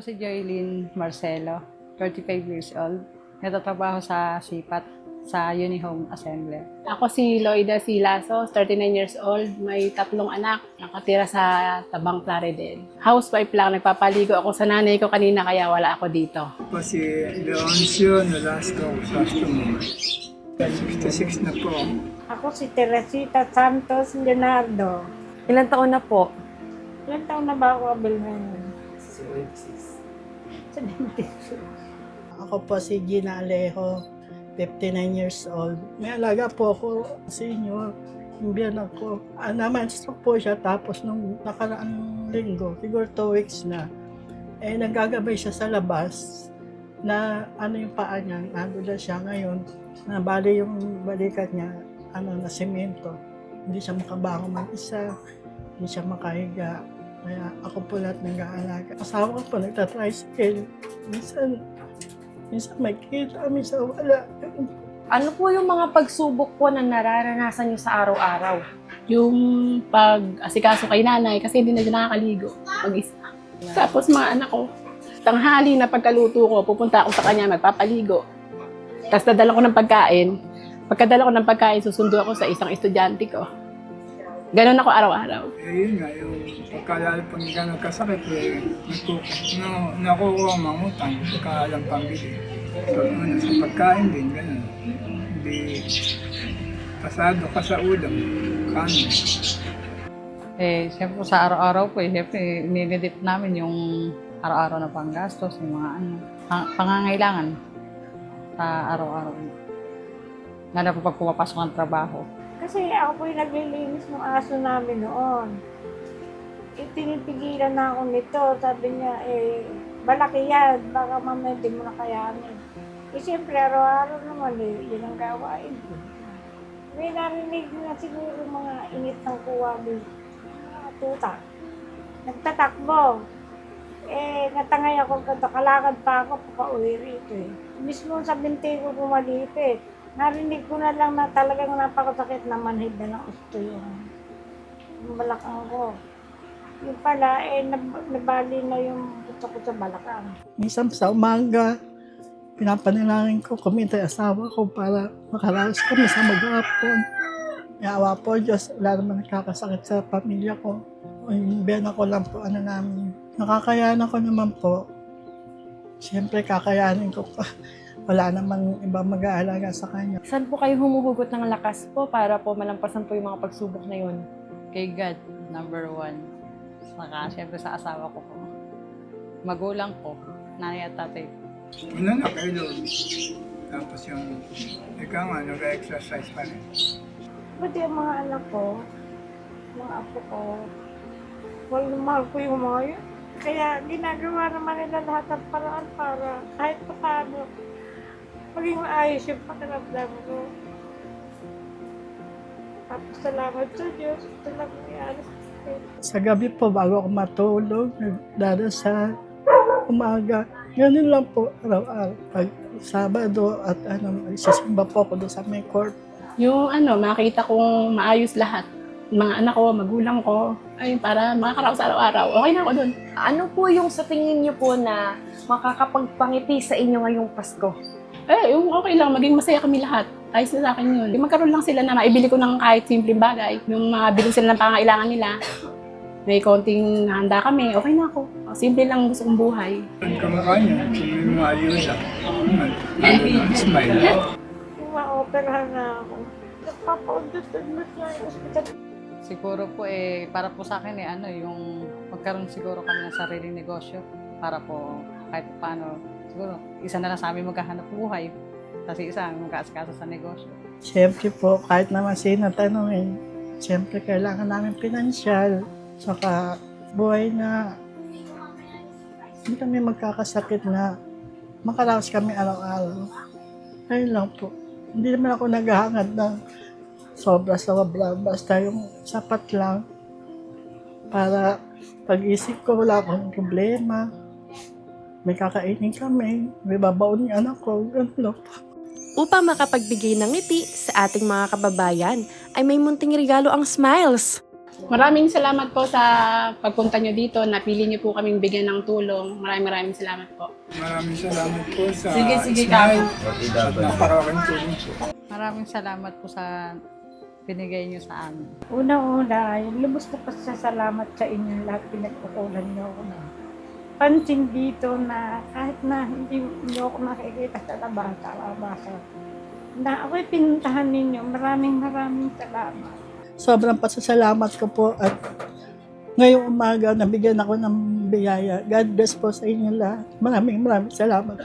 si Joylene Marcelo, 35 years old. Natatrabaho sa SIPAT sa Unihome Assembly. Ako si Loida Silaso, 39 years old, may tatlong anak, nakatira sa Tabang Plaridel. Housewife lang, nagpapaligo ako sa nanay ko kanina kaya wala ako dito. po si Leoncio Nolasco Customer. 66 na po. Ako si Teresita Santos Leonardo. Ilan taon na po? Ilan taon na ba ako, Abel ngayon? Ako po si Gina Alejo, 59 years old. May alaga po ako senior. Yung biyanan ko. Ah, na-stroke po siya tapos nung nakaraang linggo, siguro 2 weeks na, eh nagagabay siya sa labas na ano yung paa niya, nandun na siya ngayon, na bali yung balikat niya, ano na semento. Hindi siya makabangon mag-isa, hindi siya makahiga. Kaya ako po lahat nag-aalaga. Asawa ko po nagtatricycle. Minsan, minsan may kita, minsan wala. Ano po yung mga pagsubok po na nararanasan nyo sa araw-araw? Yung pag-asikaso kay nanay kasi hindi na siya nakakaligo mag-isa. Tapos mga anak ko, tanghali na pagkaluto ko, pupunta ako sa kanya, magpapaligo. Tapos dadala ko ng pagkain. Pagkadala ko ng pagkain, susundo ako sa isang estudyante ko. Ganon ako araw-araw. Eh yun nga, yung pagkalala pag gano'ng kasakit, eh, naku- na, nakukuha ang mga utang, pagkaalam pambili. So, ano, sa pagkain din, gano'n. Hindi, pasado ka sa ulam, kanin. Eh, siyempre sa araw-araw po, eh, siyempre, nilidip namin yung araw-araw na panggastos, yung mga ano, pang- pangangailangan sa araw-araw. Lalo po pag pumapasok ng trabaho. Kasi ako po yung naglilinis ng aso namin noon. Itinipigilan na ako nito. Sabi niya, eh, malaki yan. Baka mamaya di mo na kayanin. Eh, siyempre, araw-araw naman eh, yun ang gawain. May narinig na siguro mga init ng kuwabi. Mga tuta. Nagtatakbo. Eh, natangay ako, kalakad pa ako, pauwi rito eh. Mismo sa binti ko pumalipit. Narinig ko na lang na talagang napakasakit na manhid na ng gusto yung, yung balakang ko. Yung pala, eh, nab- nabali na yung gusto ko sa balakang. Minsan sa umaga, pinapanalangin ko, kumita yung asawa ko para makaraos kami sa maghapon. May awa po Diyos, wala naman nakakasakit sa pamilya ko. Yung biyanan ko lang po, ano namin. Nakakayanan ko naman po. Siyempre, kakayanin ko pa. Wala namang ibang mag-aalaga sa kanya. Saan po kayo humuhugot ng lakas po para po malampasan po yung mga pagsubok na yun? Kay God, number one. Saka, siyempre sa asawa ko po. Magulang ko, nanay at tatay. Una na kay Lord. Tapos yung, ikaw nga, nag-exercise pa rin. Buti ang mga anak ko, mga apo ko, na mahal ko yung mga yun. Kaya ginagawa naman nila lahat ng paraan para kahit pa paano maging maayos yung pakiramdam ko. Tapos salamat sa Diyos. Ito lang nangyari sa akin. Sa gabi po, bago ako matulog, nagdarasal, umaga. Ganun lang po, araw-araw. Pag Sabado at ano, isisimba po ako doon sa may court. Yung ano, makita kong maayos lahat. Mga anak ko, magulang ko, ay para makakaraos araw-araw. Okay na ako dun. Ano po yung sa tingin nyo po na makakapagpangiti sa inyo ngayong Pasko? Eh, yung okay lang, maging masaya kami lahat. Ayos na sa akin yun. Yung magkaroon lang sila na maibili ko ng kahit simpleng bagay. Yung mga bilhin sila ng pangailangan nila. May konting handa kami, okay na ako. Simple lang gusto kong buhay. Ang kamukha niya, may mga ayuda. Ano, smile. Yung ma-operahan na ako. Nagpapaundot-undot na yung ospital. Siguro po eh, para po sa akin eh, ano, yung magkaroon siguro kami ng sariling negosyo para po kahit paano, siguro, isa na lang sa amin magkahanap buhay. Kasi isa mag-aasikaso sa negosyo. Siyempre po, kahit naman sino tanongin, siyempre kailangan namin pinansyal. Saka buhay na hindi kami magkakasakit na makaraos kami araw-araw. Ayun lang po. Hindi naman ako naghahangad ng sobra-sobra. Basta yung sapat lang para pag-isip ko wala akong problema. May kakainin kami, may babaon yung anak ko, ganun. Upang makapagbigay ng ngiti sa ating mga kababayan ay may munting regalo ang Smiles. Maraming salamat po sa pagpunta nyo dito. Napili nyo po kaming bigyan ng tulong. Maraming maraming salamat po. Maraming salamat po sa Sige, sige, tulong po. Maraming salamat po sa binigay niyo sa amin. Una-una, yung lubos ko pasasalamat sa inyo lahat pinagkukulan niyo ako na. Pansin dito na kahit na hindi niyo ako nakikita sa labas, sa labasa, na ako'y pinuntahan ninyo. Maraming maraming salamat. Sobrang pasasalamat ko po at ngayong umaga nabigyan ako ng biyaya. God bless po sa inyo lahat. Maraming maraming salamat.